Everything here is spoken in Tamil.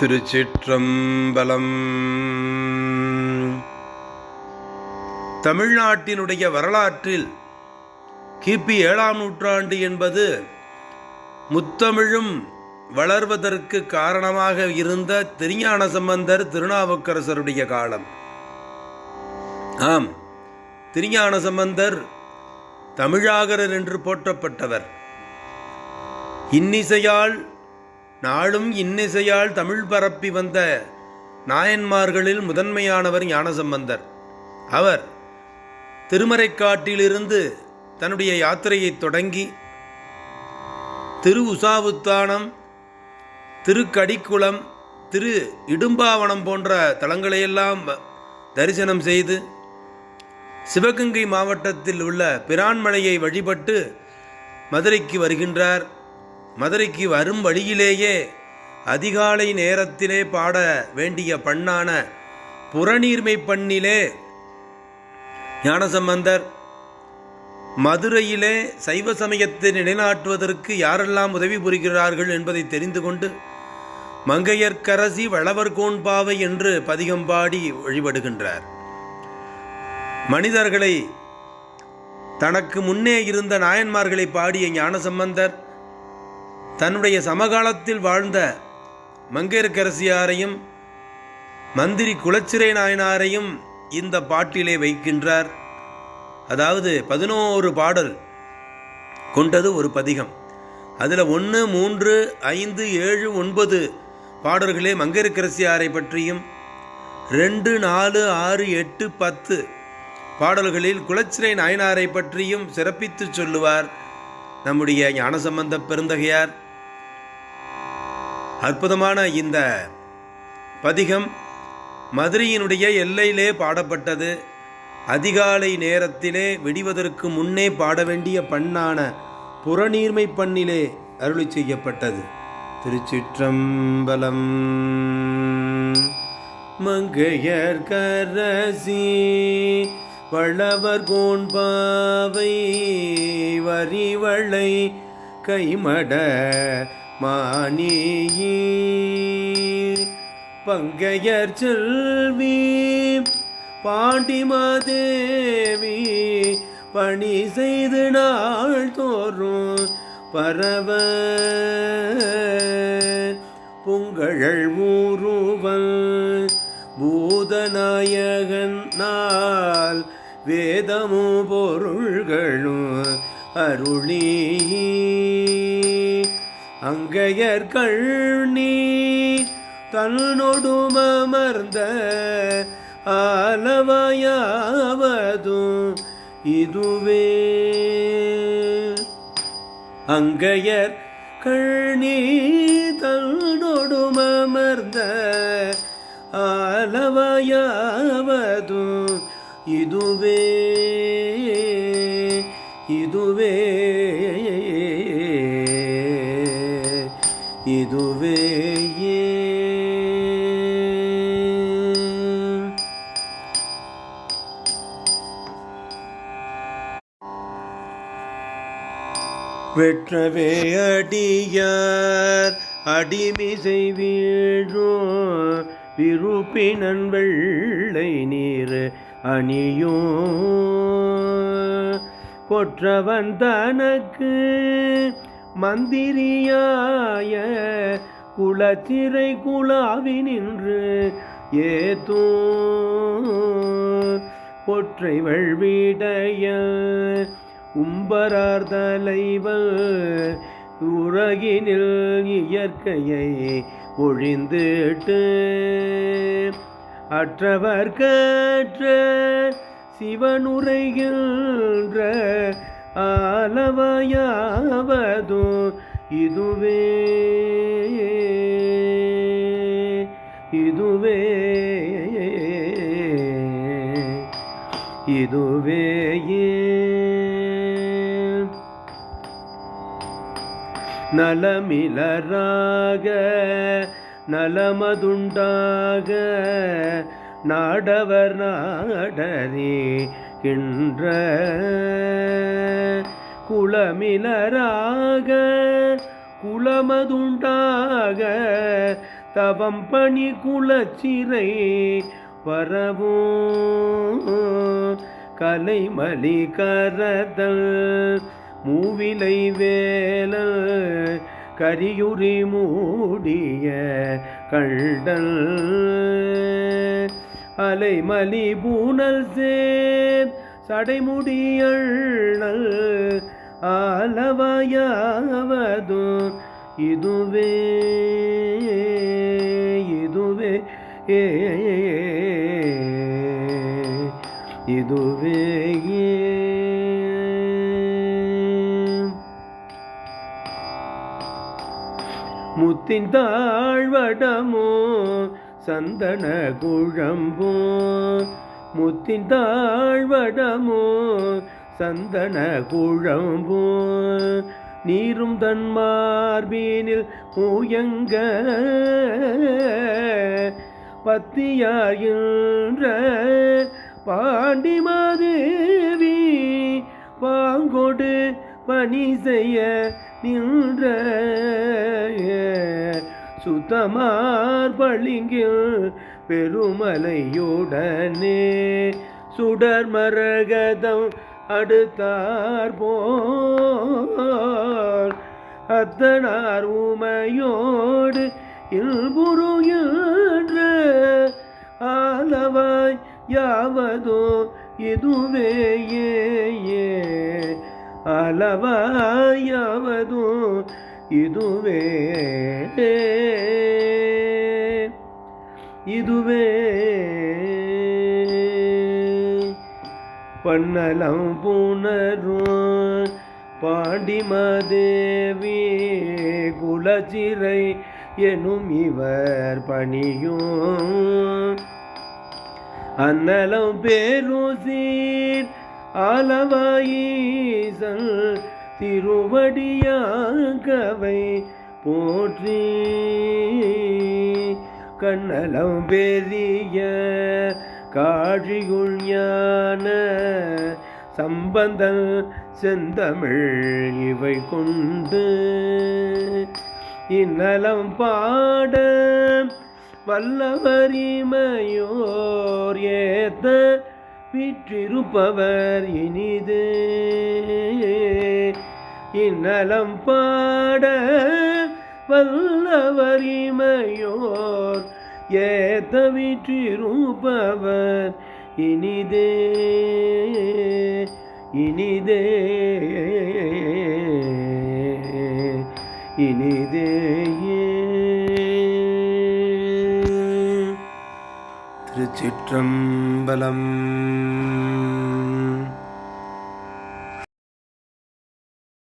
திருச்சிற்றம்பலம். தமிழ்நாட்டினுடைய வரலாற்றில் கிபி ஏழாம் நூற்றாண்டு என்பது முத்தமிழும் வளர்வதற்கு காரணமாக இருந்த திருஞான சம்பந்தர் திருநாவுக்கரசருடைய காலம். ஆம் திருஞான சம்பந்தர் தமிழாகரர் என்று போற்றப்பட்டவர். இன்னிசையால் நாளும் இன்னிசையால் தமிழ் பரப்பி வந்த நாயன்மார்களில் முதன்மையானவர் ஞானசம்பந்தர். அவர் திருமறைக்காட்டிலிருந்து தன்னுடைய யாத்திரையை தொடங்கி திரு உசாவுத்தானம் திருக்கடிக்குளம் திரு இடும்பாவனம் போன்ற தலங்களையெல்லாம் தரிசனம் செய்து சிவகங்கை மாவட்டத்தில் உள்ள பிரான்மலையை வழிபட்டு மதுரைக்கு வருகின்றார். மதுரைக்கு வரும் வழியிலேயே அதிகாலை நேரத்திலே பாட வேண்டிய பண்ணான புறநீர்மை பண்ணிலே ஞானசம்பந்தர் மதுரையிலே சைவ சமயத்தை நிலைநாட்டுவதற்கு யாரெல்லாம் உதவி புரிகிறார்கள் என்பதை தெரிந்து கொண்டு மங்கையர்க்கரசி வளவர்கோன்பாவை என்று பதிகம் பாடி வழிபடுகின்றார். மனிதர்களை தனக்கு முன்னே இருந்த நாயன்மார்களை பாடிய ஞானசம்பந்தர் தன்னுடைய சமகாலத்தில் வாழ்ந்த மங்கையர்க்கரசியாரையும் மந்திரி குலச்சிறை நாயனாரையும் இந்த பாட்டிலே வைக்கின்றார். அதாவது பதினோரு பாடல் கொண்டது ஒரு பதிகம். அதில் ஒன்று மூன்று ஐந்து ஏழு ஒன்பது பாடல்களே மங்கையர்க்கரசியாரை பற்றியும் ரெண்டு நாலு ஆறு எட்டு பத்து பாடல்களில் குலச்சிறை நாயனாரை பற்றியும் சிறப்பித்து சொல்லுவார் நம்முடைய ஞானசம்பந்த பெருந்தகையார். அற்புதமான இந்த பதிகம் மதுரையினுடைய எல்லையிலே பாடப்பட்டது. அதிகாலை நேரத்திலே வெடிவதற்கு முன்னே பாட வேண்டிய பண்ணான புறநீர்மை பண்ணிலே அருளி செய்யப்பட்டது. திருச்சிற்றம்பலம் மங்கையர் கரசி வளவர் கோன்பாவை வரிவளை கைமட மானியீர். பங்கையர் செல்வி பாண்டிமாதேவி பணி செய்து நாள் தோறும் பரவ புங்கழல் ஊருவல் பூதநாயகன் நாள். வேதமும் பொருள்களும் அருளி அங்கையர்கள் நீ தன்னொடுமர்ந்த ஆலவாயாவதும் இதுவே. அங்கையர் கண்ணி தன்னொடுமர்ந்த ஆலவாயாவதும் இதுவே. இதுவே. இதுவே வெற்றவே அடியார் அடிமிசை வீழும் விருப்பினன் வெள்ளை நீர் அணியும் கொற்றவன் தனக்கு மந்திரியாய குளத்திரை குழாவி நின்று ஏதோ கொற்றை வழ்வீடைய உம்பரார் தலைவர் உலகினில் இயற்கையை ஒழிந்துட்டு அற்றவர் கற்ற சிவனுரைகின்ற ஆலவயாவதோ இதுவே இதுவே இதுவே நலமிலராக நலமதுண்டாக நாடவர் நாடரே கின்ற குளமிலராக குளமதுண்டாக தவம் பணி குலச்சிறை வரவும் கலைமலி கரதல் மூவிலை வேலல் கரியுரி மூடிய கண்டல். அலைமலி பூனல் சேர் சடைமுடியண்ணல் ஆலவயாவது இதுவே இதுவே ஏ இதுவே முத்தின் தாழ்வடமோ சந்தன குழம்போ முத்தின் தாழ்வடமோ சந்தன குழம்போ. நீரும் தன் மார்பீனில் பத்தியாயின்ற பாண்டி மாதேவி பாங்கோடு பணி செய்ய நின்ற சுத்தமார் பளிங்கில் பெருமலையுடனே சுடர் மரகதம் அடுத்தார் போல். அத்தனார் உமையோடு இல்புரு என்று ஆலவாய் யாவதோ இதுவே ஏ ஏ. இதுவே இதுவே பன்னலம் புணரும் பாண்டிமதேவி குலச்சிறை எனும் இவர் பணியும் அன்னலம் பேரூசீர் ஆலவாயீசல் திருவடியாகவை போற்றி. கண்ணலம் பெரிய காழியுள் ஞான சம்பந்தன் செந்தமிழ் இவை கொண்டு. இந்நலம் பாட வல்லவரிமையோர் ஏத்த விற்றிருப்பவர் இனிது. இந்நலம் பாட வல்லவரிமையோர் ஏத்த விற்றிருப்பவர். இனிதே இனிதே இனிதே திருச்சிற்றம்பலம்.